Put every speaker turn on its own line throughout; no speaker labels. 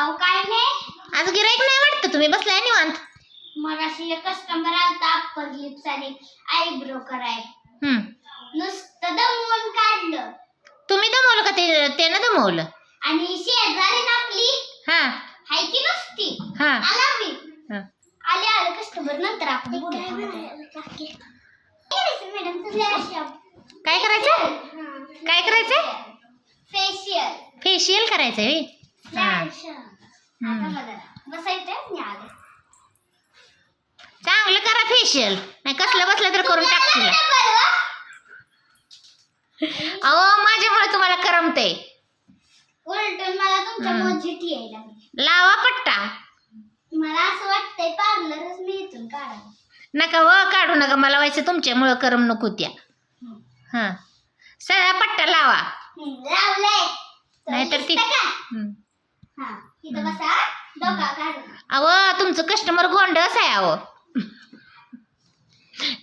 अहो काय नाही
आज गिराईक नाही वाटतं? तुम्ही बसलाय निवांत.
मगाशी एक कस्टमर आलता अप्पर लिप्स आणि आयब्रो कराय.
हम्म.
नुसतं दमवून काढलं.
तुम्ही दमवलं का ते? त्यानं दमवलं.
आणि शेजारी आपली.
हा.
हाय की नुसती?
हा.
आला मी.
हा.
आले आले कस्टमर नंतर आपण बोलू. मॅडम तुझ्या
काय करायचं? काय करायचंय
फेशियल
फेशियल करायचंय व्हय? हा. चांगलं करा फेशियल नाही कसलं बसलं तर करून टाकशील अहो माझ्यामुळे तुम्हाला करमते
उलट मला तुमच्या
हम्म.
मोजीत यायला लागली.
लावा पट्टा.
मला असं वाटतंय पार्लरच मी इथून काढावं
नका व काढू नका. मला व्हायचं तुमच्यामुळं करमणूक होत्या हा. सगळा पट्टा लावा.
तर
नाहीतर ती
हा
अहो तुमचं कस्टमर गोंडस आहे अहो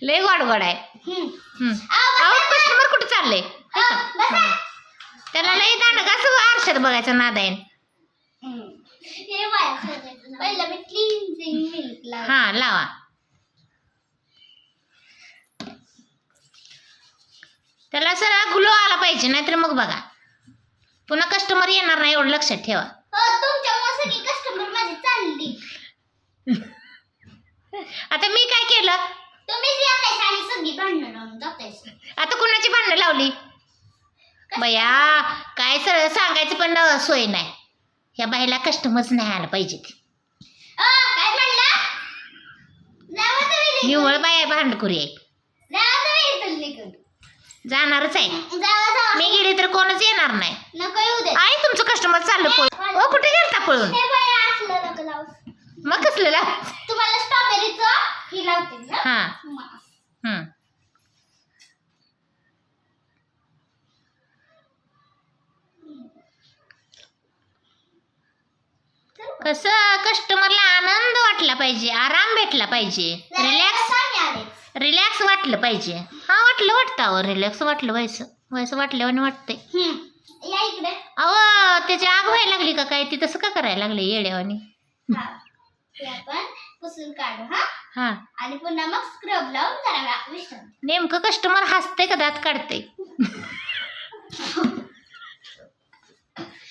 लय गोड गोड आहे
बसा.
कस्टमर कुठं चाललंय?
बसा.
त्याला लय दांड असं आरशात बघायचं नाद आहे.
हे
हा लावा. त्याला सगळा ग्लो आला पाहिजे नाहीतर मग बघा. पुन्हा कस्टमर येणार नाही एवढं लक्षात ठेवा.
हो तुमच्यामुळे सगळी कस्टमर माझी चालली.
आता मी काय केलं?
तुम्हीच येतायस आणि सगळी भांडणं लावून जातायस
आता कुणाची भांडणं लावली? बया काय सरळ सांगायचं पण सोय नाही. ह्या बाईला कस्टमर्स नाही आलं पाहिजेत
अ, काय म्हणला? जावा तुम्ही निघून.
निव्वळ बाया भांडकुरी आहे.
जावा तुम्ही इथून निघून
जाणारच आहे.
जावा जावा.
मी गेली तर कोणच येणार नाही.
नको येऊ दे
आहे तुमचं कस्टमर चाललं पळून ओ कुठे गेलता पळून
हे बाया असलं नको लावू
मग कसलं लाव
तुम्हाला स्ट्रॉबेरीचं ही लावते ना
हा
मग.
हम्म. कसं कस्टमरला आनंद वाटला पाहिजे आराम भेटला पाहिजे. रिलॅक्स रिलॅक्स वाटलं पाहिजे. हा वाटलं वाटतं अहो रिलॅक्स वाटलं व्हायचं व्हायचं वाटल्यावानी वाटतंय. अहो त्याची आग व्हायला लागली का काय? ती तसं का करायला लागले येड्यावानी?
हा हे हा?
हा.
आणि पुन्हा मग स्क्रब लावून
नेमकं कस्टमर हसते का दात काढते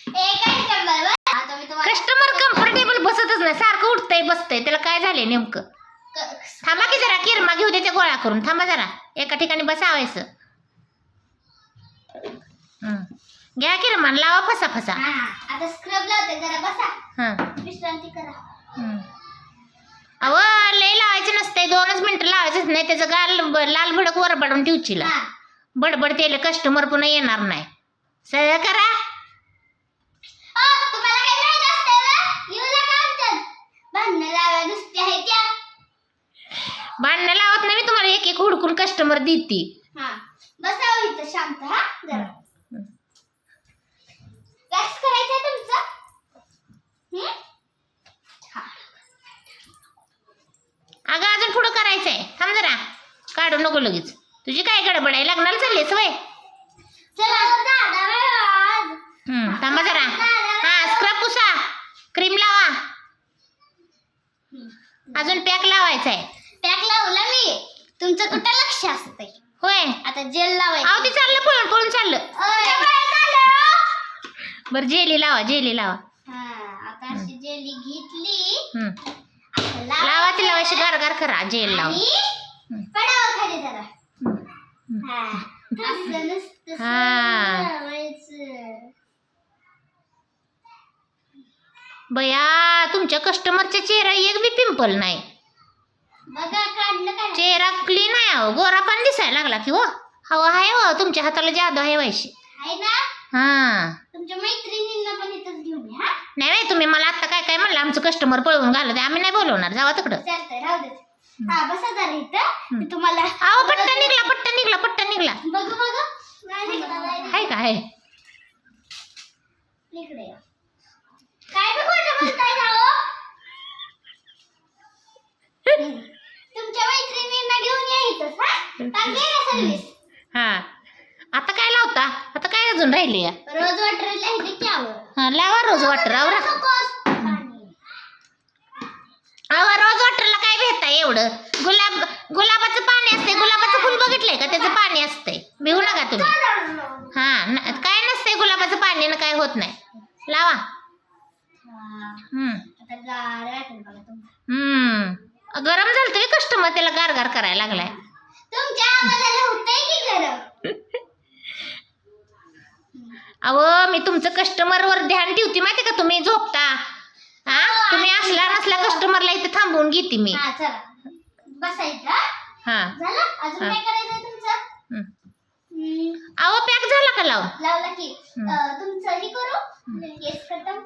ए काय करणार बा? आता मी तुम्हाला
कस्टमर कम्फर्टेबल बसतच नाही सारखं उठतंय बसतंय. त्याला काय झालंय नेमकं? थांबा की जरा किरमा घेऊ दे त्या गोळा करून. थांबा जरा. एका ठिकाणी बसावायचं. घ्या किरमा लावा फसा फसा.
हा आता स्क्रब लावते. जरा बसा.
हं.
विश्रांती करा.
अहो लय लावायचं नसतंय. दोनच मिनिटं लावायचंच नाही. त्याचं गाल लाल भडक वर पडून ठेवशील
हा.
बडबड त्याला कस्टमर पुन्हा येणार नाही. सगळं करा
अ, तुम्हाला काय माहीत असतंय बा? येऊ नका आमच्यात. भांडणं लावा नुसती आहे त्या
भांडणं लावत नाही मी हुडकून कस्टमर देते.
हा. बसावं इथं शांत हा? जरा. वॅक्स करायचंय तुमचं? हम्म? हा.
अगं अजून पुढं करायचंय. थांब जरा. काढू नको लगेच. तुझी काय गडबड आहे? लग्नाला चाललीस वय?
चला दादा वेळ आज.
हम्म, थांबा जरा. हा स्क्रब पुसा. क्रीम लावा. अजून पॅक लावायचा आहे
पॅक लावला मी. तुमचं कुठं लक्ष असतंय?
होय
आता जेल लावायचं.
अहो ती चाललं पळून पळून चाललं? बरं जेली लावा जेली लावा.
हा आता अशी जेली घेतली.
हम्म.
आता
लावा
लावायचं.
तिला अशी गारगार करा जेल लावा.
आणि पडावं खाली जरा.
हम्म.
हा असं नुसतं
हा.
लावायचं
बया तुमच्या कस्टमरच्या चेहरा एक बी पिंपल नाही.
बघा
चेहरा क्लीन आहे अहो. गोरा पण दिसायला लागला की हो. हो आहे हो. तुमच्या हाताला जादू आहे वैशी. हा.
तुमच्या मैत्रिणींना पण इथंच घेऊन या
नाही नाही तुम्ही मला आता काय काय म्हणलं? आमचं कस्टमर पळवून घालत आम्ही नाही बोलवणार. जावा तिकडं.
चालतंय राहू दे. हा बसा जरा इथं. मी तुम्हाला
अहो पट्टा निघला पट्टा निघला पट्टा निघला.
बघू बघू. नाही निघाला, नाही. निघाला.
आहे का? आहे.
इकडे या. काय बी खोटं बोलताय ना हो? हम्म. तुमच्या मैत्रिणींना घेऊन या इथंच हा
हा. आता काय लावता? आता काय अजून राहिले या?
रोज वॉटर
हा लावा रोज वाटर आवरा. अहो रोज वॉटरला काय भेटताय एवढं? गुलाब गुलाबाचं पाणी असते गुलाबाचं फुल बघितलंय का? त्याचं पाणी असतंय. भिवू नका तुम्ही. हा न- काय नसतंय गुलाबाचं पाणी काय होत नाही. लावा. हम्म. गरम झालं तरी कस्टमर त्याला गार गार करायला लागलाय. अहो मी तुमचं कस्टमरवर ध्यान ठेवते माहिती का तुम्ही? झोपता. हा? तुम्ही असला नसला कस्टमरला इथे थांबवून घेते मी.
हा हा?
हा. हा. अहो पॅक झाला का
लावला की. तुमचं हे करू. केस कटम